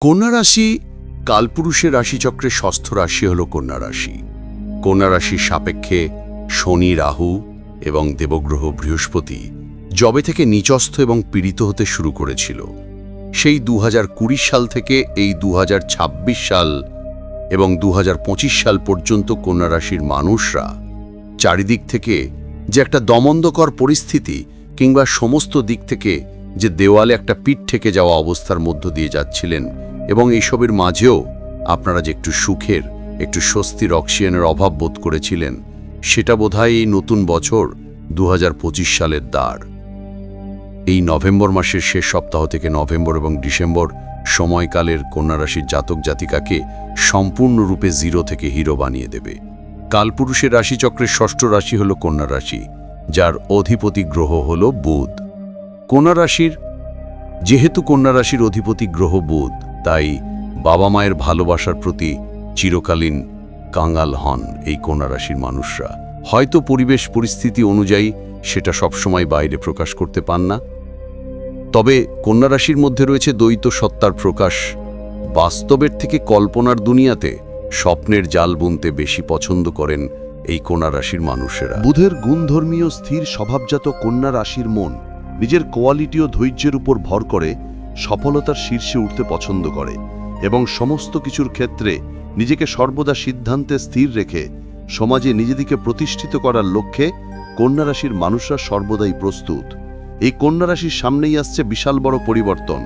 কন্যা রাশি, কালপুরুষের রাশিচক্রের ষষ্ঠ রাশি হল কন্যা রাশি। কন্যা রাশির সাপেক্ষে শনি, রাহু এবং দেবগ্রহ বৃহস্পতি জবে থেকে নিচস্থ এবং পীড়িত হতে শুরু করেছিল। সেই দু হাজার কুড়ি সাল থেকে এই দু হাজার ছাব্বিশ সাল এবং দু হাজার পঁচিশ সাল পর্যন্ত কন্যা রাশির মানুষরা চারিদিক থেকে যে একটা দমন্দকর পরিস্থিতি কিংবা সমস্ত দিক থেকে যে দেওয়ালে একটা পিঠ থেকে যাওয়া অবস্থার মধ্য দিয়ে যাচ্ছিলেন এবং এইসবের মাঝেও আপনারা যে একটু সুখের, একটু স্বস্তির অক্সিজেনের অভাব বোধ করেছিলেন, সেটা বোধহয় এই নতুন বছর দু হাজার পঁচিশ সালের দ্বার। এই নভেম্বর মাসের শেষ সপ্তাহ থেকে নভেম্বর এবং ডিসেম্বর সময়কালের কন্যারাশির জাতক জাতিকাকে সম্পূর্ণরূপে জিরো থেকে হিরো বানিয়ে দেবে। কালপুরুষের রাশিচক্রের ষষ্ঠ রাশি হল কন্যা রাশি যার অধিপতি গ্রহ হল বুধ। কন্যা রাশির, যেহেতু কন্যা রাশির অধিপতি গ্রহ বুধ, তাই বাবা মায়ের ভালোবাসার প্রতি চিরকালীন কাঙ্গাল হন এই কন্যা রাশির মানুষরা। হয়তো পরিবেশ পরিস্থিতি অনুযায়ী সেটা সবসময় বাইরে প্রকাশ করতে পান না। তবে কন্যা রাশির মধ্যে রয়েছে দ্বৈত সত্তার প্রকাশ। বাস্তবের থেকে কল্পনার দুনিয়াতে স্বপ্নের জাল বুনতে বেশি পছন্দ করেন এই কন্যা রাশির মানুষেরা। বুধের গুণধর্মীয় স্থির স্বভাবজাত কন্যা রাশির মন নিজের কোয়ালিটি ও ধৈর্যের উপর ভর করে, সফলতার শীর্ষে উঠতে পছন্দ করে এবং সমস্ত কিছুর ক্ষেত্রে নিজেকে সর্বদা সিদ্ধান্তে স্থির রেখে সমাজে নিজেদিকে প্রতিষ্ঠিত করার লক্ষ্যে কন্যা রাশির মানুষরা সর্বদাই প্রস্তুত। এই কন্যা রাশির সামনেই আসছে বিশাল বড় পরিবর্তন।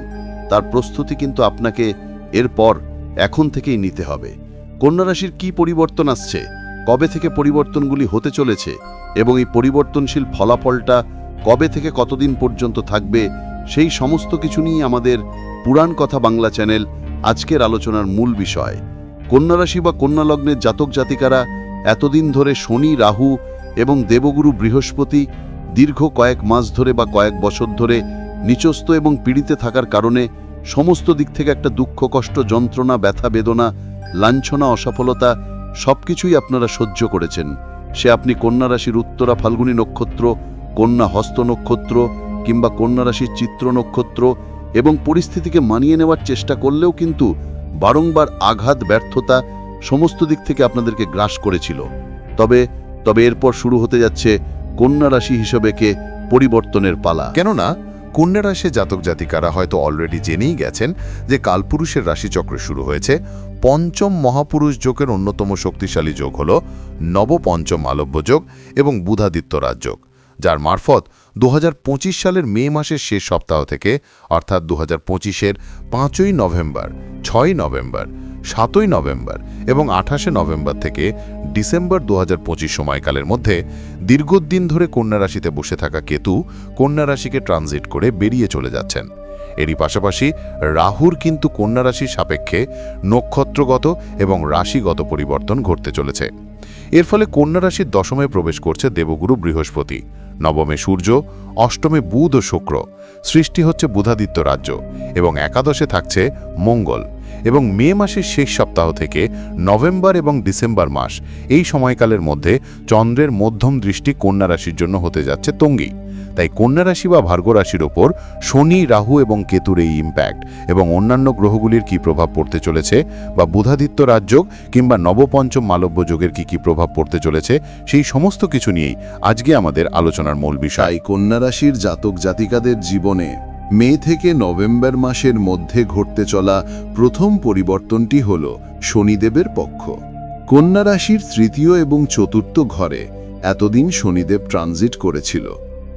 তার প্রস্তুতি কিন্তু আপনাকে এরপর এখন থেকেই নিতে হবে। কন্যা রাশির কি পরিবর্তন আসছে, কবে থেকে পরিবর্তনগুলি হতে চলেছে এবং এই পরিবর্তনশীল ফলাফলটা কবে থেকে কতদিন পর্যন্ত থাকবে, সেই সমস্ত কিছু নিয়ে আমাদের পুরাণ কথা বাংলা চ্যানেল আজকের আলোচনার মূল বিষয়। কন্যা রাশি বা কন্যা লগ্নের জাতক জাতিকারা এতদিন ধরে শনি, রাহু এবং দেবগুরু বৃহস্পতি দীর্ঘ কয়েক মাস ধরে বা কয়েক বছর ধরে নিচস্ত এবং পীড়িতে থাকার কারণে সমস্ত দিক থেকে একটা দুঃখ, কষ্ট, যন্ত্রণা, ব্যথা, বেদনা, লাঞ্ছনা, অসফলতা সবকিছুই আপনারা সহ্য করেছেন। সে আপনি কন্যা রাশির উত্তরা, ফাল্গুনী নক্ষত্র কন্যা হস্ত নক্ষত্র কিংবা কন্যা রাশির চিত্র নক্ষত্র এবং পরিস্থিতিকে মানিয়ে নেওয়ার চেষ্টা করলেও কিন্তু বারংবার আঘাত, ব্যর্থতা সমস্ত দিক থেকে আপনাদেরকে গ্রাস করেছিল। তবে তবে এরপর শুরু হতে যাচ্ছে কন্যা রাশি হিসেবেকে পরিবর্তনের পালা। কেননা, কন্যা রাশি জাতক জাতিকারা হয়তো অলরেডি জেনেই গেছেন যে কালপুরুষের রাশিচক্র শুরু হয়েছে। পঞ্চম মহাপুরুষ যোগের অন্যতম শক্তিশালী যোগ হল নবপঞ্চম আলব্য যোগ এবং বুধাদিত্য রাজযোগ যার মারফত দুহাজার পঁচিশ সালের মে মাসের শেষ সপ্তাহ থেকে, অর্থাৎ দু হাজার পঁচিশের পাঁচই নভেম্বর, ছয় নভেম্বর, সাতই নভেম্বর এবং আঠাশে নভেম্বর থেকে ডিসেম্বর দুহাজার পঁচিশ সময়কালের মধ্যে দীর্ঘদিন ধরে কন্যা রাশিতে বসে থাকা কেতু কন্যা রাশিকে ট্রানজিট করে বেরিয়ে চলে যাচ্ছেন। এরই পাশাপাশি রাহুর কিন্তু কন্যা রাশির সাপেক্ষে নক্ষত্রগত এবং রাশিগত পরিবর্তন ঘটতে চলেছে। এর ফলে কন্যা রাশির দশমে প্রবেশ করছে দেবগুরু বৃহস্পতি। নবমে সূর্য, অষ্টমে বুধ ও শুক্র। সৃষ্টি হচ্ছে বুধাদিত্য রাজ্য এবং একাদশে থাকছে মঙ্গল এবং মে মাসের শেষ সপ্তাহ থেকে নভেম্বর এবং ডিসেম্বর মাস এই সময়কালের মধ্যে চন্দ্রের মধ্যম দৃষ্টি কন্যা রাশির জন্য হতে যাচ্ছে তঙ্গী। তাই কন্যা রাশি বা ভার্গ রাশির ওপর শনি, রাহু এবং কেতুর এই ইম্প্যাক্ট এবং অন্যান্য গ্রহগুলির কি প্রভাব পড়তে চলেছে বা বুধাদিত্য রাজযোগ কিংবা নবপঞ্চম মালব্য যোগের কি কি প্রভাব পড়তে চলেছে সেই সমস্ত কিছু নিয়েই আজকে আমাদের আলোচনার মূল বিষয়। কন্যা রাশির জাতক জাতিকাদের জীবনে মে থেকে নভেম্বর মাসের মধ্যে ঘটতে চলা প্রথম পরিবর্তনটি হল শনিদেবের পক্ষ। কন্যা রাশির তৃতীয় এবং চতুর্থ ঘরে এতদিন শনিদেব ট্রানজিট করেছিল।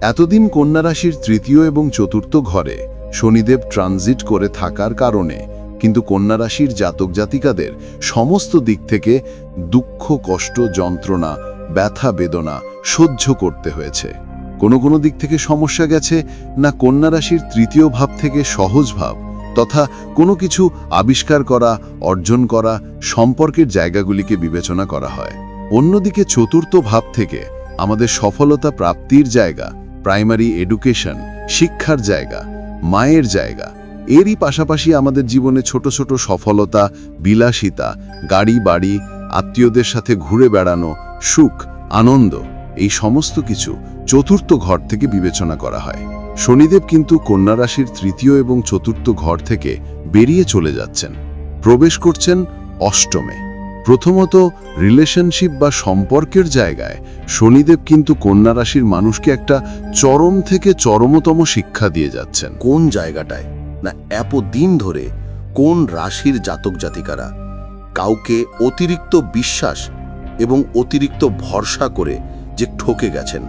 এতদিন কন্যা রাশির তৃতীয় এবং চতুর্থ ঘরে শনিদেব ট্রানজিট করে থাকার কারণে কিন্তু কন্যা রাশির জাতক জাতিকাদের সমস্ত দিক থেকে দুঃখ, কষ্ট, যন্ত্রণা, ব্যথা, বেদনা সহ্য করতে হয়েছে। কোনো কোনো দিক থেকে সমস্যা গেছে না কন্যা রাশির তৃতীয় ভাব থেকে সহজ ভাব তথা কোনো কিছু আবিষ্কার করা, অর্জন করা, সম্পর্কের জায়গাগুলিকে বিবেচনা করা হয়। অন্যদিকে চতুর্থ ভাব থেকে আমাদের সফলতা প্রাপ্তির জায়গা প্রাইমারি এডুকেশন শিক্ষার জায়গা, মায়ের জায়গা। এরই পাশাপাশি আমাদের জীবনে ছোট ছোট সফলতা, বিলাসিতা গাড়ি বাড়ি আত্মীয়দের সাথে ঘুরে বেড়ানো, সুখ, আনন্দ, এই সমস্ত কিছু চতুর্থ ঘর থেকে বিবেচনা করা হয়। শনিদেব কিন্তু কন্যা রাশির তৃতীয় এবং চতুর্থ ঘর থেকে বেরিয়ে চলে যাচ্ছেন। প্রবেশ করছেন অষ্টমে। প্রথমত রিলেশনশিপ বা সম্পর্কের জায়গায় শনিদেব কিন্তু কন্যা রাশির মানুষকে একটা চরম থেকে চরমতম শিক্ষা দিয়ে যাচ্ছেন। কোন জায়গাটায়? না এত দিন ধরে কোন রাশির জাতক জাতিকারা কাউকে অতিরিক্ত বিশ্বাস এবং অতিরিক্ত ভরসা করে যে ঠকে গেছেন,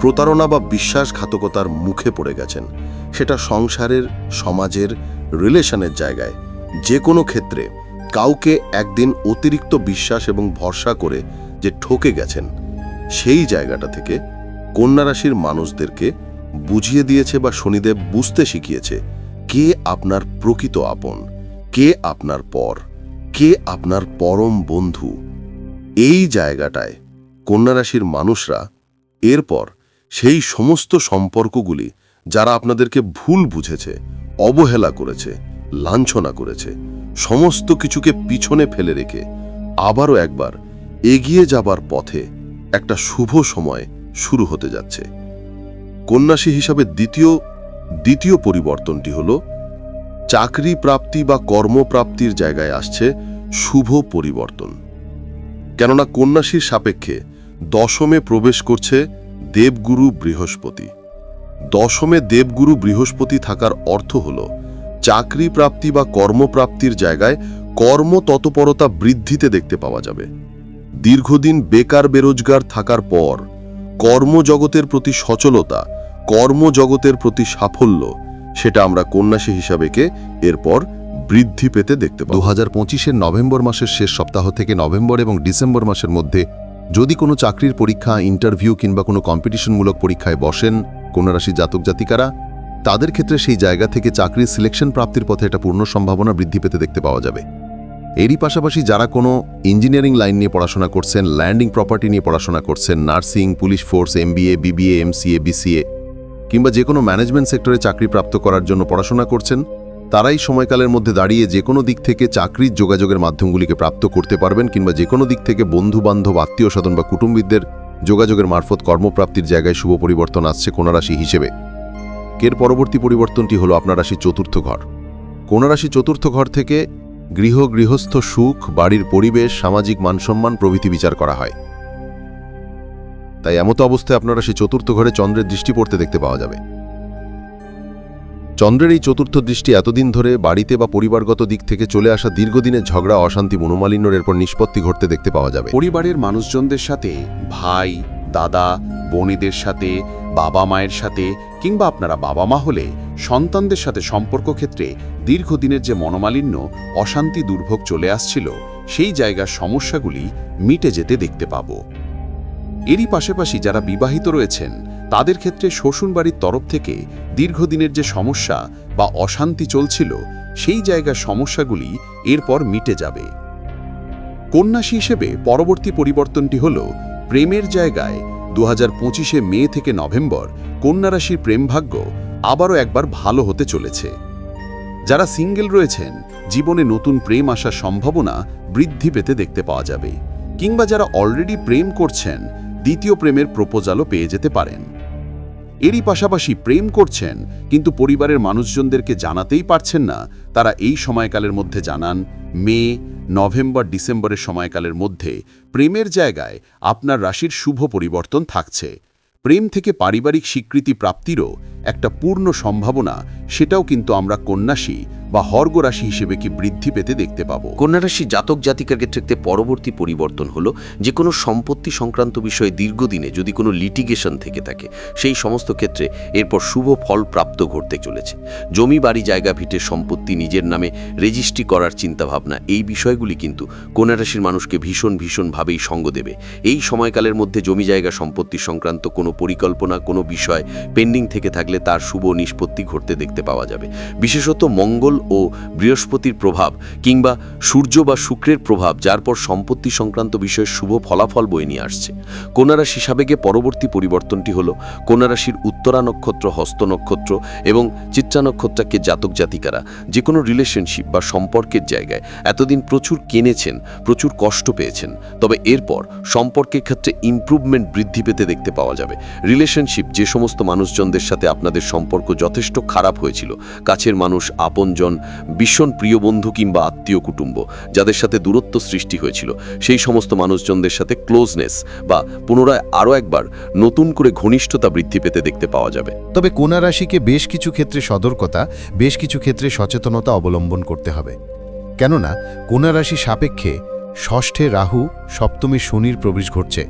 প্রতারণা বা বিশ্বাসঘাতকতার মুখে পড়ে গেছেন, সেটা সংসারের, সমাজের রিলেশনের জায়গায় যে কোনো ক্ষেত্রে কাউকে একদিন অতিরিক্ত বিশ্বাস এবং ভরসা করে যে ঠকে গেছেন, সেই জায়গাটা থেকে কন্যা রাশির মানুষদেরকে বুঝিয়ে দিয়েছে বা শনিদেব বুঝতে শিখিয়েছে, কে আপনার প্রকৃত আপন, কে আপনার পর, কে আপনার পরম বন্ধু। এই জায়গাটায় কন্যা রাশির মানুষরা এরপর সেই সমস্ত সম্পর্কগুলি যারা আপনাদেরকে ভুল বুঝেছে, অবহেলা করেছে লাঞ্ছনা করেছে। সমস্ত কিছুকে পিছনে ফেলে রেখে আবারও একবার এগিয়ে যাবার পথে একটা শুভ সময় শুরু হতে যাচ্ছে। কন্যাসী হিসাবে দ্বিতীয় দ্বিতীয় পরিবর্তনটি হল চাকরি প্রাপ্তি বা কর্মপ্রাপ্তির জায়গায় আসছে শুভ পরিবর্তন। কেননা কন্যাসীর সাপেক্ষে দশমে প্রবেশ করছে দেবগুরু বৃহস্পতি। দশমে দেবগুরু বৃহস্পতি থাকার অর্থ হল চাকরি প্রাপ্তি বা কর্মপ্রাপ্তির জায়গায় কর্ম তৎপরতা বৃদ্ধিতে দেখতে পাওয়া যাবে। দীর্ঘদিন বেকার বেরোজগার থাকার পর কর্মজগতের প্রতি সচলতা, কর্মজগতের প্রতি সাফল্য, সেটা আমরা কন্যাসী হিসাবেকে এরপর বৃদ্ধি পেতে দেখতে পাবো। দু হাজার পঁচিশের নভেম্বর মাসের শেষ সপ্তাহ থেকে নভেম্বর এবং ডিসেম্বর মাসের মধ্যে যদি কোনো চাকরির পরীক্ষা, ইন্টারভিউ কিংবা কোনো কম্পিটিশনমূলক পরীক্ষায় বসেন কোনো রাশি জাতক জাতিকারা তাদের ক্ষেত্রে সেই জায়গা থেকে চাকরির সিলেকশন প্রাপ্তির পথে একটা পূর্ণ সম্ভাবনা বৃদ্ধি পেতে দেখতে পাওয়া যাবে। এরই পাশাপাশি যারা কোনো ইঞ্জিনিয়ারিং লাইন নিয়ে পড়াশোনা করছেন ল্যান্ডিং প্রপার্টি নিয়ে পড়াশোনা করছেন nursing police force MBA BBA MCA BCA কিংবা যে কোনো ম্যানেজমেন্ট সেক্টরে চাকরি প্রাপ্ত করার জন্য পড়াশোনা করছেন, তারাই সময়কালের মধ্যে দাঁড়িয়ে যে কোনো দিক থেকে চাকরির যোগাযোগের মাধ্যমগুলিকে প্রাপ্ত করতে পারবেন, কিংবা যে কোনো দিক থেকে বন্ধু বান্ধব আত্মীয় স্বজন বা কুটুম্বিদদের যোগাযোগের মারফত কর্মপ্রাপ্তির জায়গায় শুভ পরিবর্তন আসছে কোনারাশি হিসেবে। এর পরবর্তী পরিবর্তনটি হলো আপনার রাশি চতুর্থ ঘর। কোনারাশি চতুর্থ ঘর থেকে গৃহ, গৃহস্থ, সুখ, বাড়ির পরিবেশ, সামাজিক মানসম্মান প্রভৃতি বিচার করা হয়। তাই এমতো অবস্থায় আপনারা সেই চতুর্থ ঘরে চন্দ্রের দৃষ্টি পড়তে দেখতে পাওয়া যাবে। চন্দ্রের এই চতুর্থ দৃষ্টি এতদিন ধরে বাড়িতে বা পরিবারগত দিক থেকে চলে আসা দীর্ঘদিনের ঝগড়া, অশান্তি, মনোমালিন্যর এরপর নিষ্পত্তি ঘটতে দেখতে পাওয়া যাবে। পরিবারের মানুষজনদের সাথে ভাই দাদা, বোনেদের সাথে, বাবা মায়ের সাথে কিংবা আপনারা বাবা মা হলে সন্তানদের সাথে সম্পর্ক ক্ষেত্রে দীর্ঘদিনের যে মনোমালিন্য, অশান্তি, দুর্ভোগ চলে আসছিল, সেই জায়গার সমস্যাগুলি মিটে যেতে দেখতে পাব। এরই পাশাপাশি যারা বিবাহিত রয়েছেন, তাদের ক্ষেত্রে শ্বশুরবাড়ির তরফ থেকে দীর্ঘদিনের যে সমস্যা বা অশান্তি চলছিল, সেই জায়গার সমস্যাগুলি এরপর মিটে যাবে। কন্যাসী হিসেবে পরবর্তী পরিবর্তনটি হল প্রেমের জায়গায় দু হাজার মে থেকে নভেম্বর কন্যা রাশির প্রেমভাগ্য আবারও একবার ভালো হতে চলেছে। যারা সিঙ্গেল রয়েছেন, জীবনে নতুন প্রেম আসার সম্ভাবনা বৃদ্ধি পেতে দেখতে পাওয়া যাবে। কিংবা যারা অলরেডি প্রেম করছেন, দ্বিতীয় প্রেমের প্রপোজালও পেয়ে যেতে পারেন। এরই পাশাপাশি প্রেম করছেন, কিন্তু পরিবারের মানুষজনদেরকে জানাতেই পারছেন না, তারা এই সময়কালের মধ্যে জানান মে, নভেম্বর, ডিসেম্বরের সময়কালের মধ্যে প্রেমের জায়গায় আপনার রাশির শুভ পরিবর্তন থাকছে। প্রেম থেকে পারিবারিক স্বীকৃতি প্রাপ্তিরও একটা পূর্ণ সম্ভাবনা, সেটাও কিন্তু আমরা কন্যাসী বা হর্গ রাশি হিসেবে কি বৃদ্ধি পেতে দেখতে পাবো? কন্যারাশি জাতক জাতিকার ক্ষেত্রে পরবর্তী পরিবর্তন হলো যে কোনো সম্পত্তি সংক্রান্ত বিষয়ে দীর্ঘদিনে যদি কোনো লিটিগেশন থেকে থাকে, সেই সমস্ত ক্ষেত্রে এরপর শুভ ফল প্রাপ্ত ঘটতে চলেছে। জমি, বাড়ি, জায়গা, ভিটে সম্পত্তি নিজের নামে রেজিস্ট্রি করার চিন্তাভাবনা, এই বিষয়গুলি কিন্তু কন্যারাশির মানুষকে ভীষণ ভীষণভাবেই সঙ্গ দেবে। এই সময়কালের মধ্যে জমি, জায়গা, সম্পত্তি সংক্রান্ত কোনো পরিকল্পনা, কোনো বিষয় পেন্ডিং থেকে থাকলে তার শুভ নিষ্পত্তি ঘটতে দেখতে পাওয়া যাবে। বিশেষত মঙ্গল ও বৃহস্পতির প্রভাব কিংবা সূর্য বা শুক্রের প্রভাব, যার পর সম্পত্তি সংক্রান্ত বিষয়ে শুভ ফলাফল বয়ে নিয়ে আসছে। কন্যারাশি সাবেকে পরবর্তী পরিবর্তনটি হল কোনারাশির উত্তরা নক্ষত্র, হস্ত নক্ষত্র এবং চিত্রা নক্ষত্রাকে জাতক জাতিকারা যে কোনো রিলেশনশিপ বা সম্পর্কের জায়গায় এতদিন প্রচুর কেনেছেন, প্রচুর কষ্ট পেয়েছেন। তবে এরপর সম্পর্কের ক্ষেত্রে ইমপ্রুভমেন্ট বৃদ্ধি পেতে দেখতে পাওয়া যাবে। রিলেশনশিপ যে সমস্ত মানুষজনদের সাথে আপনাদের সম্পর্ক যথেষ্ট খারাপ হয়েছিল, কাছের মানুষ, আপনজন ভীষণ প্রিয় বন্ধু কিংবা আত্মীয় কুটুম্ব, যাদের সাথে দূরত্ব সৃষ্টি হয়েছিল। সেই সমস্ত মানুষজনদের সাথে ক্লোজনেস বা পুনরায় আরও একবার নতুন করে ঘনিষ্ঠতা বৃদ্ধি পেতে দেখতে পাওয়া যাবে। তবে কন্যা রাশিকে বেশ কিছু ক্ষেত্রে সতর্কতা, বেশ কিছু ক্ষেত্রে সচেতনতা অবলম্বন করতে হবে। কেননা, কন্যা রাশি সাপেক্ষে ষষ্ঠে রাহু, সপ্তমী শনির প্রবেশ ঘটছে,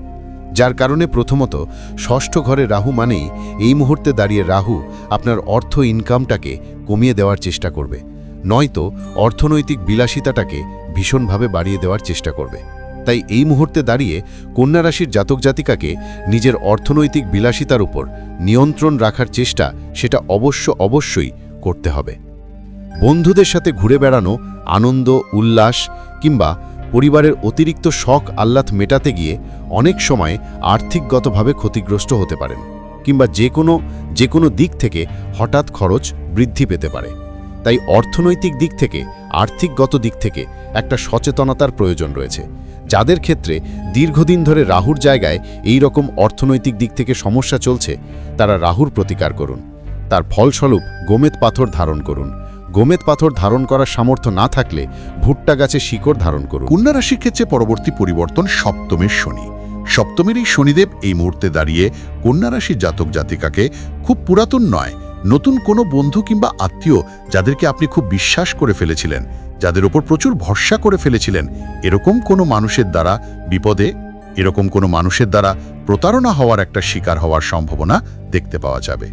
যার কারণে প্রথমত ষষ্ঠ ঘরে রাহু মানেই এই মুহূর্তে দাঁড়িয়ে রাহু আপনার অর্থ ইনকামটাকে কমিয়ে দেওয়ার চেষ্টা করবে। নয়তো অর্থনৈতিক বিলাসিতাটাকে ভীষণভাবে বাড়িয়ে দেওয়ার চেষ্টা করবে। তাই এই মুহূর্তে দাঁড়িয়ে কন্যা রাশির জাতক জাতিকাকে নিজের অর্থনৈতিক বিলাসিতার উপর নিয়ন্ত্রণ রাখার চেষ্টা সেটা অবশ্য অবশ্যই করতে হবে। বন্ধুদের সাথে ঘুরে বেড়ানো, আনন্দ, উল্লাস কিংবা পরিবারের অতিরিক্ত শখ আহ্লাদ মেটাতে গিয়ে অনেক সময় আর্থিকগতভাবে ক্ষতিগ্রস্ত হতে পারেন কিংবা যে কোনো যে কোনো দিক থেকে হঠাৎ খরচ বৃদ্ধি পেতে পারে। তাই অর্থনৈতিক দিক থেকে, আর্থিকগত দিক থেকে একটা সচেতনতার প্রয়োজন রয়েছে, যাদের ক্ষেত্রে দীর্ঘদিন ধরে রাহুর জায়গায় এই রকম অর্থনৈতিক দিক থেকে সমস্যা চলছে, তারা রাহুর প্রতিকার করুন। তার ফলস্বরূপ গোমেদ পাথর ধারণ করুন। গোমেদ পাথর ধারণ করার সামর্থ্য না থাকলে ভুট্টা গাছে শিকড় ধারণ করুন। কন্যা রাশির ক্ষেত্রে পরবর্তী পরিবর্তন সপ্তমের শনি। সপ্তমের এই শনিদেব এই মুহূর্তে দাঁড়িয়ে কন্যা রাশির জাতক জাতিকাকে খুব পুরাতন নয় নতুন কোনো বন্ধু কিংবা আত্মীয় যাদেরকে আপনি খুব বিশ্বাস করে ফেলেছিলেন, যাদের ওপর প্রচুর ভরসা করে ফেলেছিলেন, এরকম কোনো মানুষের দ্বারা বিপদে, এরকম কোনো মানুষের দ্বারা প্রতারণা হওয়ার একটা শিকার হওয়ার সম্ভাবনা দেখতে পাওয়া যাবে।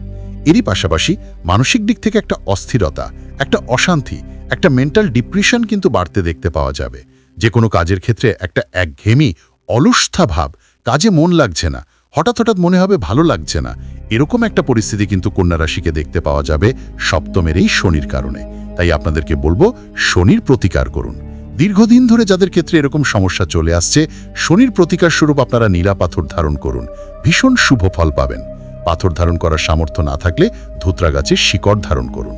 এরই পাশাপাশি মানসিক দিক থেকে একটা অস্থিরতা, একটা অশান্তি, একটা মেন্টাল ডিপ্রেশন কিন্তু বাড়তে দেখতে পাওয়া যাবে। যে কোনো কাজের ক্ষেত্রে একটা একঘেয়েমি, অলুষ্ঠা ভাব, কাজে মন লাগছে না হঠাৎ হঠাৎ মনে হবে ভালো লাগছে না। এরকম একটা পরিস্থিতি কিন্তু কন্যা রাশিকে দেখতে পাওয়া যাবে সপ্তমের এই শনির কারণে। তাই আপনাদেরকে বলব, শনির প্রতিকার করুন। দীর্ঘদিন ধরে যাদের ক্ষেত্রে এরকম সমস্যা চলে আসছে, শনির প্রতিকার স্বরূপ আপনারা নীলা পাথর ধারণ করুন। ভীষণ শুভ ফল পাবেন। পাথর ধারণ করার সামর্থ্য না থাকলে ধুতরা গাছের শিকড় ধারণ করুন।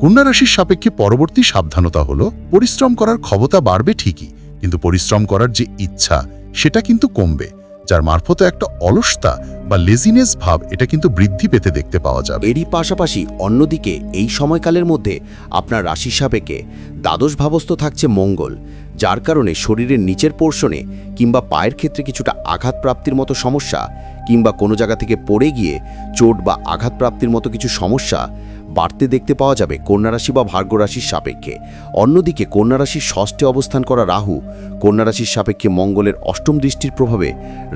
কন্যা রাশির সাপেক্ষে পরবর্তী সাবধানতা হলো, পরিশ্রম করার ক্ষমতা বাড়বে ঠিকই, কিন্তু পরিশ্রম করার যে ইচ্ছা, সেটা কিন্তু কমবে। যার মারফত একটা অলসতা বা লেজিনেস ভাব এটা কিন্তু বৃদ্ধি পেতে দেখতে পাওয়া যাবে। এরই পাশাপাশি অন্যদিকে এই সময়কালের মধ্যে আপনার রাশি সাপেক্ষে দ্বাদশ ভাবস্থ থাকছে মঙ্গল, যার কারণে শরীরের নিচের পোর্শনে কিংবা পায়ের ক্ষেত্রে কিছুটা আঘাত প্রাপ্তির মতো সমস্যা, কিংবা কোনো জায়গা থেকে পড়ে গিয়ে চোট বা আঘাত প্রাপ্তির মতো কিছু সমস্যা বাড়তে দেখতে পাওয়া যাবে কন্যারাশি বা ভার্গ রাশির সাপেক্ষে। অন্যদিকে কন্যারাশির ষষ্ঠে অবস্থান করা রাহু কন্যারাশির সাপেক্ষে মঙ্গলের অষ্টম দৃষ্টির প্রভাবে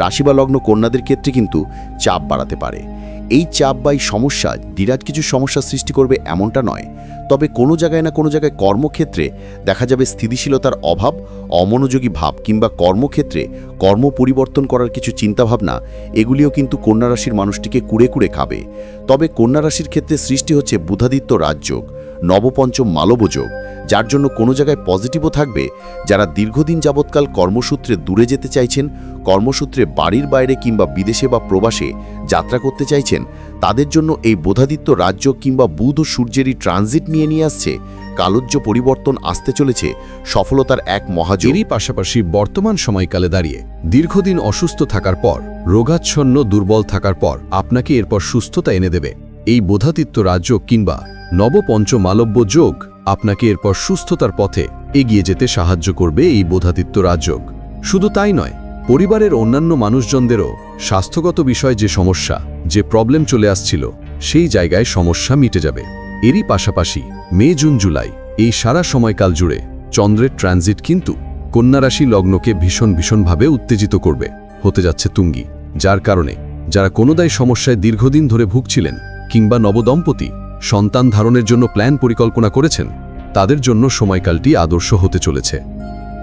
রাশি বা লগ্ন কন্যাদের ক্ষেত্রে কিন্তু চাপ বাড়াতে পারে। এই চাপ বা এই সমস্যা বিরাট কিছু সমস্যা সৃষ্টি করবে এমনটা নয়। তবে কোনো জায়গায় না কোনো জায়গায় কর্মক্ষেত্রে দেখা যাবে স্থিতিশীলতার অভাব, অমনোযোগী ভাব কিংবা কর্মক্ষেত্রে কর্ম পরিবর্তন করার কিছু চিন্তাভাবনা, এগুলিও কিন্তু কন্যা রাশির মানুষটিকে কুড়ে কুড়ে খাবে। তবে কন্যা রাশির ক্ষেত্রে সৃষ্টি হচ্ছে বুধাদিত্য রাজযোগ, নবপঞ্চম মালবযোগ। যার জন্য কোনো জায়গায় পজিটিভও থাকবে, যারা দীর্ঘদিন যাবৎকাল কর্মসূত্রে দূরে যেতে চাইছেন, কর্মসূত্রে বাড়ির বাইরে কিংবা বিদেশে বা প্রবাসে যাত্রা করতে চাইছেন, তাদের জন্য এই বোধাদিত্য রাজ্য কিংবা বুধ ও সূর্যেরই ট্রানজিট নিয়ে নিয়ে আসছে। কালোজ্য পরিবর্তন আসতে চলেছে, সফলতার এক মহাযোগ। এরই পাশাপাশি বর্তমান সময়কালে দাঁড়িয়ে দীর্ঘদিন অসুস্থ থাকার পর, রোগাচ্ছন্ন দুর্বল থাকার পর আপনাকে এরপর সুস্থতা এনে দেবে। এই বোধাতিত্ব রাজ্য কিংবা নবপঞ্চমালব্য যোগ আপনাকে এরপর সুস্থতার পথে এগিয়ে যেতে সাহায্য করবে এই বোধাতিত্ব রাজযোগ। শুধু তাই নয়, পরিবারের অন্যান্য মানুষজনদেরও স্বাস্থ্যগত বিষয় যে সমস্যা, যে প্রবলেম চলে আসছিল, সেই জায়গায় সমস্যা মিটে যাবে। এরই পাশাপাশি মে, জুন, জুলাই এই সারা সময়কাল জুড়ে চন্দ্রের ট্রানজিট কিন্তু কন্যারাশি লগ্নকে ভীষণ ভীষণভাবে উত্তেজিত করবে। হতে যাচ্ছে তুঙ্গি, যার কারণে যারা কোনোদায় সমস্যায় দীর্ঘদিন ধরে ভুগছিলেন কিংবা নবদম্পতি সন্তান ধারণের জন্য প্ল্যান পরিকল্পনা করেছেন, তাদের জন্য সময়কালটি আদর্শ হতে চলেছে।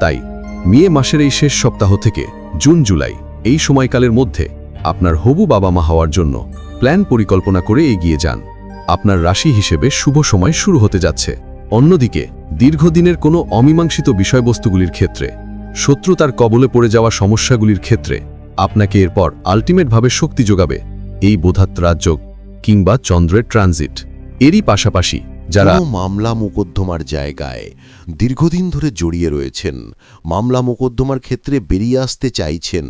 তাই, মে মাসের এই শেষ সপ্তাহ থেকে জুন, জুলাই এই সময়কালের মধ্যে আপনার হবু বাবা মা হওয়ার জন্য প্ল্যান পরিকল্পনা করে এগিয়ে যান। আপনার রাশি হিসেবে শুভ সময় শুরু হতে যাচ্ছে। অন্যদিকে, দীর্ঘদিনের কোনো অমীমাংসিত বিষয়বস্তুগুলির ক্ষেত্রে, শত্রুতার কবলে পড়ে যাওয়া সমস্যাগুলির ক্ষেত্রে আপনাকে এরপর আলটিমেটভাবে শক্তি যোগাবে। এই বোধাত্রাজ্যোগ কিংবা চন্দ্রের ট্রানজিট এরই পাশাপাশি যারা মামলা মোকদ্দমার জায়গায় দীর্ঘদিন ধরে জড়িয়ে রয়েছেন, মামলা মোকদ্দমার ক্ষেত্রে বেরিয়ে আসতে চাইছেন,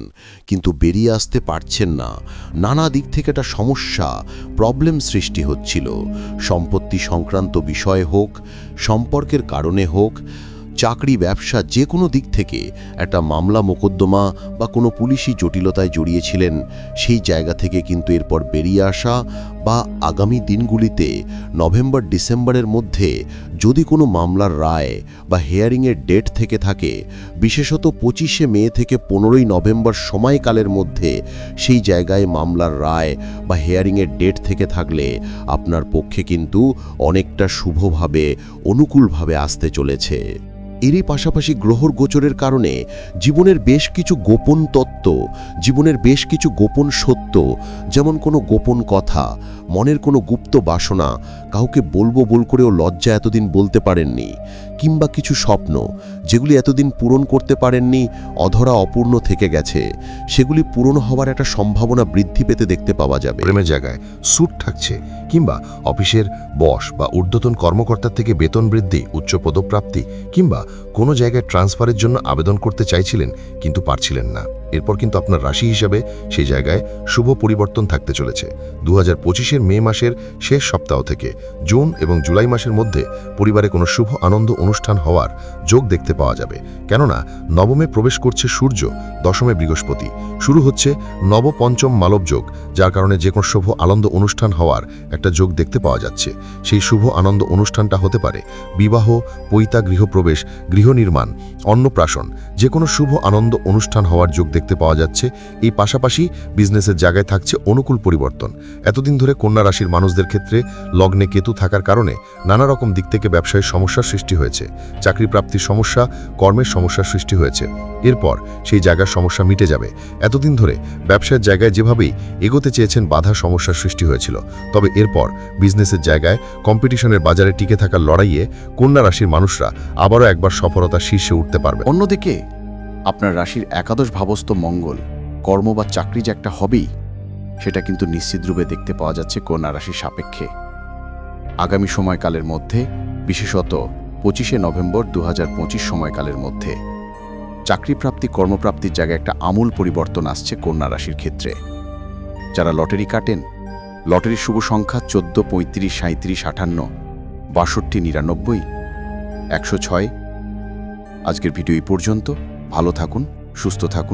কিন্তু বেরিয়ে আসতে পারছেন না। নানা দিক থেকে একটা সমস্যা প্রবলেম সৃষ্টি হচ্ছিল। সম্পত্তি সংক্রান্ত বিষয় হোক, সম্পর্কের কারণে হোক, চাকরি, ব্যবসা যে কোনো দিক থেকে একটা মামলা মোকদ্দমা বা কোনো পুলিশি জটিলতায় জড়িয়েছিলেন, সেই জায়গা থেকে কিন্তু এরপর বেরিয়ে আসা বা আগামী দিনগুলিতে নভেম্বর, ডিসেম্বরের মধ্যে যদি কোনো মামলার রায় বা হেয়ারিংয়ের ডেট থেকে থাকে, বিশেষত পঁচিশে মে থেকে পনেরোই নভেম্বর সময়কালের মধ্যে সেই জায়গায় মামলার রায় বা হেয়ারিংয়ের ডেট থেকে থাকলে আপনার পক্ষে কিন্তু অনেকটা শুভভাবে, অনুকূলভাবে আসতে চলেছে। এরই পাশাপাশি গ্রহর গোচরের কারণে জীবনের বেশ কিছু গোপন তত্ত্ব, জীবনের বেশ কিছু গোপন সত্য, যেমন কোনো গোপন কথা মনের কোনো গুপ্ত বাসনা কাউকে বলব বল করেও লজ্জা এতদিন বলতে পারেননি, কিংবা কিছু স্বপ্ন যেগুলি এতদিন পূরণ করতে পারেননি, অধরা অপূর্ণ থেকে গেছে, সেগুলি পূরণ হওয়ার একটা সম্ভাবনা বৃদ্ধি পেতে দেখতে পাওয়া যাবে। প্রেমের জায়গায় সুট থাকছে, কিংবা অফিসের বস বা ঊর্ধ্বতন কর্মকর্তার থেকে বেতন বৃদ্ধি, উচ্চ পদপ্রাপ্তি, কিংবা কোনো জায়গায় ট্রান্সফারের জন্য আবেদন করতে চাইছিলেন, কিন্তু পারছিলেন না। এরপর কিন্তু আপনার রাশি হিসাবে সেই জায়গায় শুভ পরিবর্তন থাকতে চলেছে। দু হাজার পঁচিশের মে মাসের শেষ সপ্তাহ থেকে জুন এবং জুলাই মাসের মধ্যে পরিবারে কোনো শুভ আনন্দ অনুষ্ঠান হওয়ার যোগ দেখতে পাওয়া যাবে। কেননা, নবমে প্রবেশ করছে সূর্য, দশমে বৃহস্পতি। শুরু হচ্ছে নবপঞ্চম মালব যোগ, যার কারণে যে কোনো শুভ আনন্দ অনুষ্ঠান হওয়ার একটা যোগ দেখতে পাওয়া যাচ্ছে। সেই শুভ আনন্দ অনুষ্ঠানটা হতে পারে বিবাহ, পৈতা গৃহপ্রবেশ, গৃহ নির্মাণ, অন্নপ্রাশন। যে কোনো শুভ আনন্দ অনুষ্ঠান হওয়ার যোগ দেখতে পাওয়া যাচ্ছে। এই পাশাপাশি বিজনেসের জায়গায় থাকছে অনুকূল পরিবর্তন। এতদিন ধরে কন্যা রাশির মানুষদের ক্ষেত্রে লগ্নে কেতু থাকার কারণে নানা রকম দিক থেকে ব্যবসায় সমস্যার সৃষ্টি হয়েছে। চাকরি প্রাপ্তির সমস্যা, কর্মের সমস্যার সৃষ্টি হয়েছে। এরপর সেই জায়গার সমস্যা মিটে যাবে। এতদিন ধরে ব্যবসার জায়গায় যেভাবেই এগোতে চেয়েছেন বাধা সমস্যার সৃষ্টি হয়েছিল। তবে এরপর বিজনেসের জায়গায় কম্পিটিশনের বাজারে টিকে থাকার লড়াইয়ে কন্যা রাশির মানুষরা আবারও একবার সফলতার শীর্ষে উঠতে পারবে। অন্যদিকে, আপনার রাশির একাদশ ভাবস্থ মঙ্গল, কর্ম বা চাকরি যে একটা হবেই সেটা কিন্তু নিশ্চিতরূপে দেখতে পাওয়া যাচ্ছে কন্যা রাশির সাপেক্ষে। আগামী সময়কালের মধ্যে, বিশেষত পঁচিশে নভেম্বর দু হাজার পঁচিশ সময়কালের মধ্যে, চাকরিপ্রাপ্তি কর্মপ্রাপ্তির জায়গায় একটা আমূল পরিবর্তন আসছে কন্যা রাশির ক্ষেত্রে। যারা লটারি কাটেন, লটারির শুভ সংখ্যা চোদ্দ, পঁয়ত্রিশ সাঁত্রিশ আটান্ন বাষট্টি, নিরানব্বই, একশো ছয়। আজকের ভিডিও এই পর্যন্ত। ভালো থাকুন, সুস্থ থাকুন।